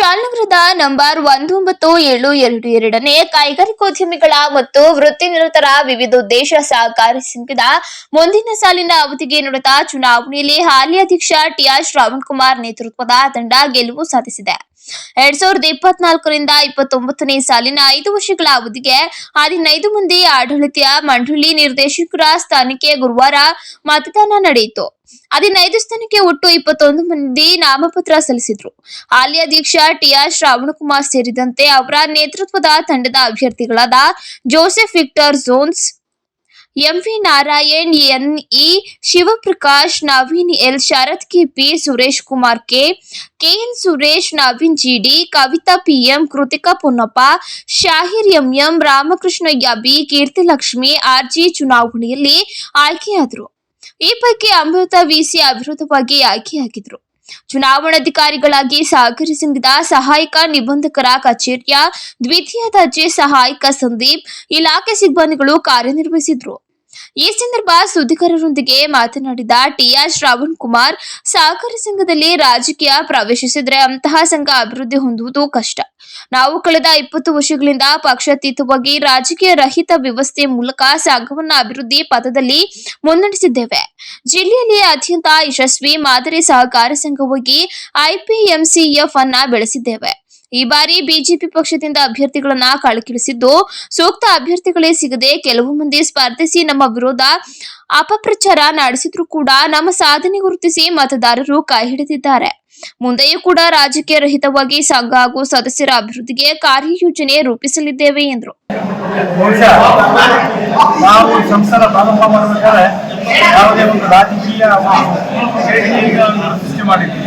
ಕುಶಾಲನಗರದ number ಒಂದೊಂಬತ್ತು ಏಳು ಎರಡು ಎರಡನೇ ಕೈಗಾರಿಕೋದ್ಯಮಿಗಳ ಮತ್ತು ವೃತ್ತಿ ನಿರತರ ವಿವಿಧ ಉದ್ದೇಶ ಸಹಕಾರಿ ಸಂಘದ ಮುಂದಿನ ಸಾಲಿನ ಅವಧಿಗೆ ನಡೆದ ಚುನಾವಣೆಯಲ್ಲಿ ಹಾಲಿ ಅಧ್ಯಕ್ಷ ಟಿಆರ್ ಶ್ರಾವಣ್ ಕುಮಾರ್ ನೇತೃತ್ವದ ತಂಡ ಗೆಲುವು ಸಾಧಿಸಿದೆ. ಎರಡ್ ಸಾವಿರದ ಇಪ್ಪತ್ನಾಲ್ಕರಿಂದ ಇಪ್ಪತ್ತೊಂಬತ್ತನೇ ಸಾಲಿನ ಐದು ವರ್ಷಗಳ ಅವಧಿಗೆ ಹದಿನೈದು ಮಂದಿ ಆಡಳಿತ ಮಂಡಳಿ ನಿರ್ದೇಶಕರ ಸ್ಥಾನಕ್ಕೆ ಗುರುವಾರ ಮತದಾನ ನಡೆಯಿತು. ಹದಿನೈದು ಸ್ಥಾನಕ್ಕೆ ಒಟ್ಟು ಇಪ್ಪತ್ತೊಂದು ಮಂದಿ ನಾಮಪತ್ರ ಸಲ್ಲಿಸಿದ್ರು. ಹಾಲಿ ಅಧ್ಯಕ್ಷ ಟಿಆರ್ ಶ್ರಾವಣಕುಮಾರ್ ಸೇರಿದಂತೆ ಅವರ ನೇತೃತ್ವದ ತಂಡದ ಅಭ್ಯರ್ಥಿಗಳಾದ Joseph Victor Jones MV Narayan, NE Shivaprakash, Naveen L. Sharath K P Suresh Kumar, K. KN. Suresh, Naveen GD Kavitha PM Krithika Ponnappa, Shahir MM Ramakrishnaiah Lakshmi Keerthilakshmi RG ಚುನಾವಣೆಯಲ್ಲಿ ಆಯ್ಕೆಯಾದರು. ಈ ಪೈಕಿ ಅಮೃತ ವಿಸಿ ಅವಿರೋಧವಾಗಿ ಆಯ್ಕೆಯಾಗಿದ್ರು. ಚುನಾವಣಾಧಿಕಾರಿಗಳಾಗಿ ಸಾಗರ್ ಸಹಾಯಕ ನಿಬಂಧಕರ ಕಚೇರಿಯ ದ್ವಿತೀಯ ದರ್ಜೆ ಸಹಾಯಕ ಸಂದೀಪ್ ಇಲಾಖೆ ಸಿಬ್ಬಂದಿಗಳು ಕಾರ್ಯನಿರ್ವಹಿಸಿದ್ರು. ಈ ಸಂದರ್ಭ ಸುದ್ದಿಗಾರರೊಂದಿಗೆ ಮಾತನಾಡಿದ ಟಿಆರ್ ಶ್ರಾವಣ್ ಕುಮಾರ್, ಸಹಕಾರ ಸಂಘದಲ್ಲಿ ರಾಜಕೀಯ ಪ್ರವೇಶಿಸಿದ್ರೆ ಅಂತಹ ಸಂಘ ಅಭಿವೃದ್ಧಿ ಹೊಂದುವುದು ಕಷ್ಟ. ನಾವು ಕಳೆದ ಇಪ್ಪತ್ತು ವರ್ಷಗಳಿಂದ ಪಕ್ಷಾತೀತವಾಗಿ ರಾಜಕೀಯ ರಹಿತ ವ್ಯವಸ್ಥೆ ಮೂಲಕ ಸಂಘವನ್ನು ಅಭಿವೃದ್ಧಿ ಪಥದಲ್ಲಿ ಮುನ್ನಡೆಸಿದ್ದೇವೆ. ಜಿಲ್ಲೆಯಲ್ಲಿ ಅತ್ಯಂತ ಯಶಸ್ವಿ ಮಾದರಿ ಸಹಕಾರ ಸಂಘವಾಗಿ ಐಪಿಎಂಸಿಎಫ್ ಅನ್ನ ಬೆಳೆಸಿದ್ದೇವೆ. ಈ ಬಾರಿ ಬಿಜೆಪಿ ಪಕ್ಷದಿಂದ ಅಭ್ಯರ್ಥಿಗಳನ್ನ ಕಳಕಿಳಿಸಿದ್ದು, ಸೂಕ್ತ ಅಭ್ಯರ್ಥಿಗಳೇ ಸಿಗದೆ ಕೆಲವು ಮಂದಿ ಸ್ಪರ್ಧಿಸಿ ನಮ್ಮ ವಿರೋಧ ಅಪಪ್ರಚಾರ ನಡೆಸಿದ್ರು ಕೂಡ ನಮ್ಮ ಸಾಧನೆ ಗುರುತಿಸಿ ಮತದಾರರು ಕೈ ಹಿಡಿದಿದ್ದಾರೆ. ಮುಂದೆಯೂ ಕೂಡ ರಾಜಕೀಯ ರಹಿತವಾಗಿ ಸಂಘ ಹಾಗೂ ಸದಸ್ಯರ ಅಭಿವೃದ್ಧಿಗೆ ಕಾರ್ಯಯೋಜನೆ ರೂಪಿಸಲಿದ್ದೇವೆ ಎಂದರು. ನಾವು ಸಂಸ್ಥಾನ ಪ್ರಾರಂಭ ಮಾಡಬೇಕಾದ್ರೆ ಯಾವುದೇ ಒಂದು ರಾಜಕೀಯ ಸೃಷ್ಟಿ ಮಾಡಿದ್ವಿ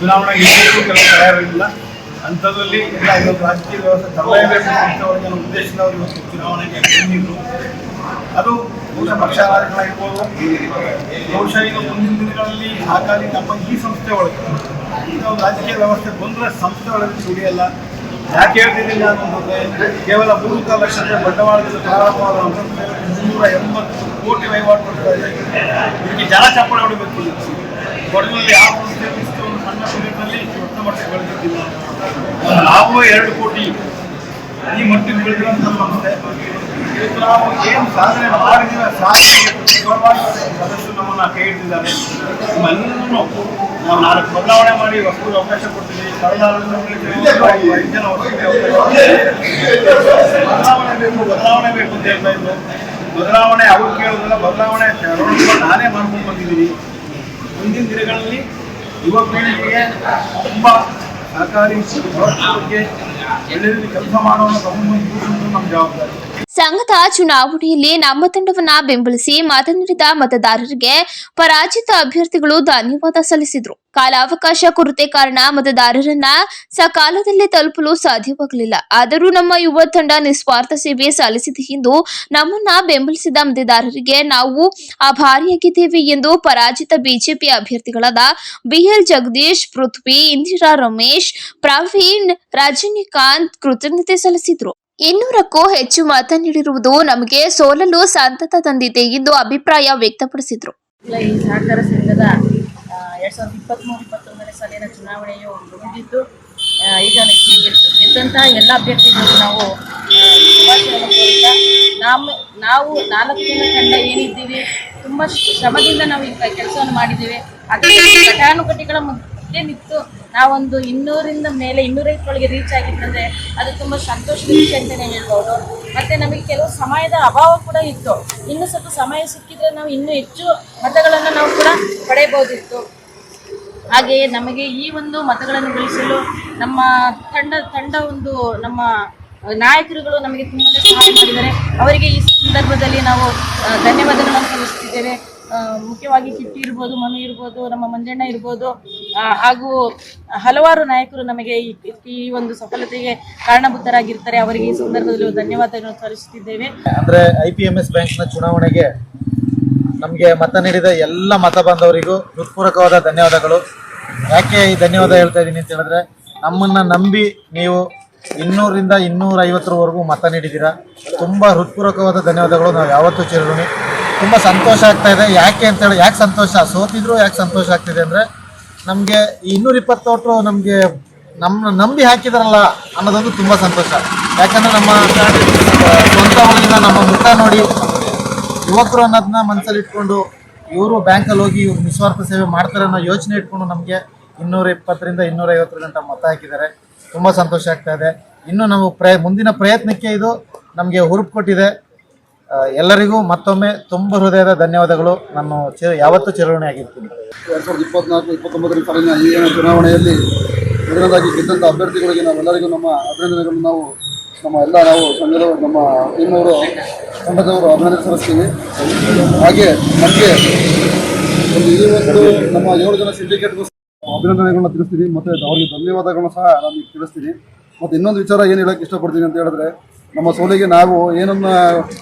ಚುನಾವಣೆಗೆ ಇರಬೇಕು ಕೆಲವು ತಯಾರಿಲ್ಲ. ಅಂಥದ್ರಲ್ಲಿ ಎಲ್ಲ ಇವತ್ತು ರಾಜಕೀಯ ವ್ಯವಸ್ಥೆ ತರಲೇಬೇಕು ನಮ್ಮ ಉದ್ದೇಶದವರು ಇವತ್ತು ಚುನಾವಣೆಗೆ ಬಂದಿದ್ರು. ಅದು ಮೂಲ ಪಕ್ಷ ರಾಜಕಾರಣಿರ್ಬೋದು ಬಹುಶಃ ಈಗ ಮುಂದಿನ ದಿನಗಳಲ್ಲಿ ಹಾಗಾಗಿ ನಮ್ಮ ಈ ಸಂಸ್ಥೆ ಒಳಗೆ ಈಗ ರಾಜಕೀಯ ವ್ಯವಸ್ಥೆ ಬಂದರೆ ಸಂಸ್ಥೆ ಒಳಗೆ ದುಡಿಯಲ್ಲ. ಯಾಕೆ ಹೇಳ್ತಿದ್ದೀನಿ ಅಂತಂದ್ರೆ ಕೇವಲ ಮೂರು ಲಕ್ಷದ ಬಂಡವಾಳದಲ್ಲಿ ಪ್ರಾರಂಭವಾದ ಮುನ್ನೂರ ಎಂಬತ್ತು ಕೋಟಿ ವಹಿವಾಟು ಇದೆ. ಇದಕ್ಕೆ ಜನ ಚಪ್ಪಳ ಹೊಡಿಬೇಕು. ಕೊಡಗಿನಲ್ಲಿ ಯಾವ ಸಂಸ್ಥೆ ಎರಡು ಕೋಟಿ ಈ ಮಟ್ಟಿಗೆ ಬೆಳೆದಿರುವಂತಹ ಸಂಸ್ಥೆ ನಾವು ಏನು ಸಾಧನೆ ಮಾಡಿದ ಸಾಧನೆ ಸದಸ್ಯರು ನಮ್ಮನ್ನ ಕೈ ಹಿಡಿದಿದ್ದಾರೆ ನಿಮ್ಮೆಲ್ಲರೂ ನಾವು ನಾಲ್ಕು ಬದಲಾವಣೆ ಮಾಡಿ ವಸ್ತು ಅವಕಾಶ ಕೊಡ್ತೀವಿ. ಬದಲಾವಣೆ ಬೇಕು ಬದಲಾವಣೆ ಬೇಕು ಅಂತ ಹೇಳ್ತಾ ಇದ್ರು. ಬದಲಾವಣೆ ಅವ್ರು ಕೇಳೋದಿಲ್ಲ. ಬದಲಾವಣೆ ನಾನೇ ಮಾಡ್ಕೊಂಡು ಬಂದಿದ್ದೀನಿ. ಮುಂದಿನ ದಿನಗಳಲ್ಲಿ ಯುವ ಪೀಳಿಗೆಗೆ ತುಂಬ ಸಹಕಾರಿ ಬಗ್ಗೆ ಎಲ್ಲೆಲ್ಲಿ ಕೆಲಸ ಮಾಡೋಣ ನಮ್ಮ ಜವಾಬ್ದಾರಿ. ಸಂಘದ ಚುನಾವಣೆಯಲ್ಲಿ ನಮ್ಮ ತಂಡವನ್ನ ಬೆಂಬಲಿಸಿ ಮಾತನಾಡಿದ ಮತದಾರರಿಗೆ ಪರಾಜಿತ ಅಭ್ಯರ್ಥಿಗಳು ಧನ್ಯವಾದ ಸಲ್ಲಿಸಿದ್ರು. ಕಾಲಾವಕಾಶ ಕೊರತೆ ಕಾರಣ ಮತದಾರರನ್ನ ಸಕಾಲದಲ್ಲಿ ತಲುಪಲು ಸಾಧ್ಯವಾಗಲಿಲ್ಲ. ಆದರೂ ನಮ್ಮ ಯುವ ತಂಡ ನಿಸ್ವಾರ್ಥ ಸೇವೆ ಸಲ್ಲಿಸಿದೆ ಎಂದು ನಮ್ಮನ್ನ ಬೆಂಬಲಿಸಿದ ಮತದಾರರಿಗೆ ನಾವು ಆಭಾರಿಯಾಗಿದ್ದೇವೆ ಎಂದು ಪರಾಜಿತ ಬಿಜೆಪಿ ಅಭ್ಯರ್ಥಿಗಳಾದ ಬಿಎಲ್ ಜಗದೀಶ್, ಪೃಥ್ವಿ, ಇಂದಿರಾ ರಮೇಶ್, ಪ್ರವೀಣ್, ರಜನಿಕಾಂತ್ ಕೃತಜ್ಞತೆ ಸಲ್ಲಿಸಿದ್ರು. ಇನ್ನೂರಕ್ಕೂ ಹೆಚ್ಚು ಮತ ನೀಡಿರುವುದು ನಮಗೆ ಸೋಲಲು ಸಂತತ ತಂದಿದೆ ಎಂದು ಅಭಿಪ್ರಾಯ ವ್ಯಕ್ತಪಡಿಸಿದರು. ಈ ಸಹಕಾರ ಸಂಘದ ಎಲ್ಲ ಅಭ್ಯರ್ಥಿಗಳು ನಾವು ನಾವು ನಾಲ್ಕು ಜನ ತಂಡ ಏನಿದ್ದೀವಿ, ತುಂಬ ಶ್ರಮದಿಂದ ನಾವು ಈಗ ಕೆಲಸವನ್ನು ಮಾಡಿದ್ದೇವೆ. ಅದಕ್ಕೆ ಘಟಾನುಘಟಿಗಳ ಮಧ್ಯೆ ನಿಂತು ನಾವೊಂದು ಇನ್ನೂರಿಂದ ಮೇಲೆ, ಇನ್ನೂರೈವತ್ತರೊಳಗೆ ರೀಚ್ ಆಗಿತ್ತಂದರೆ ಅದು ತುಂಬ ಸಂತೋಷದ ವಿಷಯ ಅಂತಲೇ ಹೇಳ್ಬೋದು. ಮತ್ತು ನಮಗೆ ಕೆಲವು ಸಮಯದ ಅಭಾವ ಕೂಡ ಇತ್ತು. ಇನ್ನೂ ಸ್ವಲ್ಪ ಸಮಯ ಸಿಕ್ಕಿದ್ರೆ ನಾವು ಇನ್ನೂ ಹೆಚ್ಚು ಮತಗಳನ್ನು ನಾವು ಕೂಡ ಪಡೆಯಬಹುದಿತ್ತು. ಹಾಗೆಯೇ ನಮಗೆ ಈ ಒಂದು ಮತಗಳನ್ನು ಗಳಿಸಲು ನಮ್ಮ ತಂಡ ತಂಡ ಒಂದು ನಮ್ಮ ನಾಯಕರುಗಳು ನಮಗೆ ತುಂಬಾ ಸಹಾಯ ಮಾಡಿದ್ದಾರೆ. ಅವರಿಗೆ ಈ ಸಂದರ್ಭದಲ್ಲಿ ನಾವು ಧನ್ಯವಾದಗಳನ್ನು ಸಲ್ಲಿಸ್ತಿದ್ದೇವೆ ಮುಖ್ಯವಾಗಿ ಕಿಟ್ಟಿ ಇರ್ಬೋದು ಮನು ಇರ್ಬೋದು, ನಮ್ಮ ಮಂಜಣ್ಣ ಇರ್ಬೋದು. ಹಾಗೂ ಹಲವಾರು ನಾಯಕರು ನಮಗೆ ಈ ಒಂದು ಸಫಲತೆಗೆ ಕಾರಣಭೂತರಾಗಿರ್ತಾರೆ ಅವರಿಗೆ ಈ ಸಂದರ್ಭದಲ್ಲಿ ಧನ್ಯವಾದಗಳನ್ನು ಸಲ್ಲಿಸುತ್ತಿದ್ದೇವೆ. ಅಂದ್ರೆ ಐ ಪಿ ಎಂ ಎಸ್ ಬ್ಯಾಂಕ್ನ ಚುನಾವಣೆಗೆ ನಮಗೆ ಮತ ನೀಡಿದ ಎಲ್ಲ ಮತ ಬಾಂಧವರಿಗೂ ಹೃತ್ಪೂರ್ವಕವಾದ ಧನ್ಯವಾದಗಳು. ಯಾಕೆ ಈ ಧನ್ಯವಾದ ಹೇಳ್ತಾ ಇದ್ದೀನಿ ಅಂತ ಹೇಳಿದ್ರೆ, ನಮ್ಮನ್ನ ನಂಬಿ ನೀವು ಇನ್ನೂರಿಂದ ಇನ್ನೂರ ಐವತ್ತರವರೆಗೂ ಮತ ನೀಡಿದ್ದೀರಾ. ತುಂಬ ಹೃತ್ಪೂರ್ವಕವಾದ ಧನ್ಯವಾದಗಳು. ನಾವು ಯಾವತ್ತೂ ಚಿರಋಣಿ. ತುಂಬ ಸಂತೋಷ ಆಗ್ತಾ ಇದೆ. ಯಾಕೆ ಅಂತೇಳಿ ಯಾಕೆ ಸಂತೋಷ? ಸೋತಿದ್ರು ಯಾಕೆ ಸಂತೋಷ ಆಗ್ತಿದೆ ಅಂದರೆ ನಮಗೆ ಈ ಇನ್ನೂರ ಇಪ್ಪತ್ತು ನಮಗೆ ನಮ್ಮ ನಂಬಿ ಹಾಕಿದಾರಲ್ಲ ಅನ್ನೋದೊಂದು ತುಂಬ ಸಂತೋಷ. ಯಾಕಂದರೆ ನಮ್ಮ ಸ್ವಂತ ಊರಿನ ನಮ್ಮ ಮುಖ ನೋಡಿ ಯುವಕರು ಅನ್ನೋದನ್ನ ಮನಸ್ಸಲ್ಲಿ ಇಟ್ಕೊಂಡು ಇವರು ಬ್ಯಾಂಕಲ್ಲಿ ಹೋಗಿ ಇವ್ರು ನಿಸ್ವಾರ್ಥ ಸೇವೆ ಮಾಡ್ತಾರೆ ಅನ್ನೋ ಯೋಚನೆ ಇಟ್ಕೊಂಡು ನಮಗೆ ಇನ್ನೂರ ಇಪ್ಪತ್ತರಿಂದ ಇನ್ನೂರ ಐವತ್ತರ ಗಂಟೆ ಮತ ಹಾಕಿದ್ದಾರೆ. ತುಂಬ ಸಂತೋಷ ಆಗ್ತಾ ಇದೆ. ಇನ್ನು ನಾವು ಪ್ರಯ, ಮುಂದಿನ ಪ್ರಯತ್ನಕ್ಕೆ ಇದು ನಮಗೆ ಹುರುಪು ಕೊಟ್ಟಿದೆ. ಎಲ್ಲರಿಗೂ ಮತ್ತೊಮ್ಮೆ ತುಂಬ ಹೃದಯದ ಧನ್ಯವಾದಗಳು. ನಾನು ಚಿರ ಯಾವತ್ತೂ ಚಿರಋಣಿ ಆಗಿರ್ತೀನಿ. ಎರಡು ಸಾವಿರದ ಇಪ್ಪತ್ನಾಲ್ಕು ಇಪ್ಪತ್ತೊಂಬತ್ತರ ಸಾಲಿನ ಈ ಚುನಾವಣೆಯಲ್ಲಿ ಮೊದಲನೇದಾಗಿ ಗೆದ್ದಂಥ ಅಭ್ಯರ್ಥಿಗಳಿಗೆ ನಾವೆಲ್ಲರಿಗೂ ನಮ್ಮ ಅಭಿನಂದನೆಗಳನ್ನು. ನಾವು ನಮ್ಮ ಎಲ್ಲ ನಾವು ಸಂಘದವರು, ನಮ್ಮ ಟೀಮ್ನವರು ಸಂಘದವರು ಅಭಿನಂದನೆ ಸಲ್ಲಿಸ್ತೀವಿ. ಹಾಗೆ ನಮಗೆ ಒಂದು ಈ ಒಂದು ನಮ್ಮ ಏಳು ಜನ ಸಿಂಡಿಕೇಟ್ಗೂ ಅಭಿನಂದನೆಗಳನ್ನ ತಿಳಿಸ್ತೀನಿ ಮತ್ತು ಅವರಿಗೆ ಧನ್ಯವಾದಗಳನ್ನ ಸಹ ನಾನು ತಿಳಿಸ್ತೀನಿ. ಮತ್ತು ಇನ್ನೊಂದು ವಿಚಾರ ಏನು ಹೇಳೋಕ್ಕೆ ಇಷ್ಟಪಡ್ತೀನಿ ಅಂತ ಹೇಳಿದ್ರೆ ನಮ್ಮ ಸೋಲಿಗೆ ನಾವು ಏನನ್ನ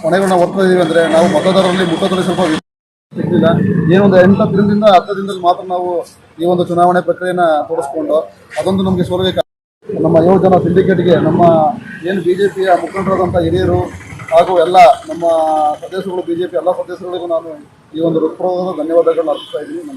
ಹೊಣೆಗಳನ್ನ ಹೊರ್ತಾ ಇದೀವಿ ಅಂದ್ರೆ ನಾವು ಮತದಾರರಲ್ಲಿ ಮುಖದಲ್ಲಿ ಸ್ವಲ್ಪ ಸಿಗ್ಲಿಲ್ಲ ಏನೊಂದು ಎಂಟು ದಿನದಿಂದ ಹತ್ತು ದಿನದಲ್ಲಿ ಮಾತ್ರ ನಾವು ಈ ಒಂದು ಚುನಾವಣೆ ಪ್ರಕ್ರಿಯೆನ ತೋರಿಸ್ಕೊಂಡು ಅದೊಂದು ನಮಗೆ ಸೋಲಿಗೆ ನಮ್ಮ ಏಳು ಜನ ಸಿಂಡಿಕೇಟ್ಗೆ ನಮ್ಮ ಏನು ಬಿ ಜೆ ಪಿಯ ಮುಖಂಡರಾದಂಥ ಹಿರಿಯರು ಹಾಗೂ ಎಲ್ಲ ನಮ್ಮ ಸದಸ್ಯರುಗಳು ಬಿ ಜೆ ಪಿ ಎಲ್ಲ ಸದಸ್ಯರುಗಳಿಗೂ ನಾನು ಈ ಒಂದು ಹೃತ್ಪೂರ್ವಕ ಧನ್ಯವಾದಗಳನ್ನ ಅರ್ಪಿಸ್ತಾ ಇದ್ದೀನಿ.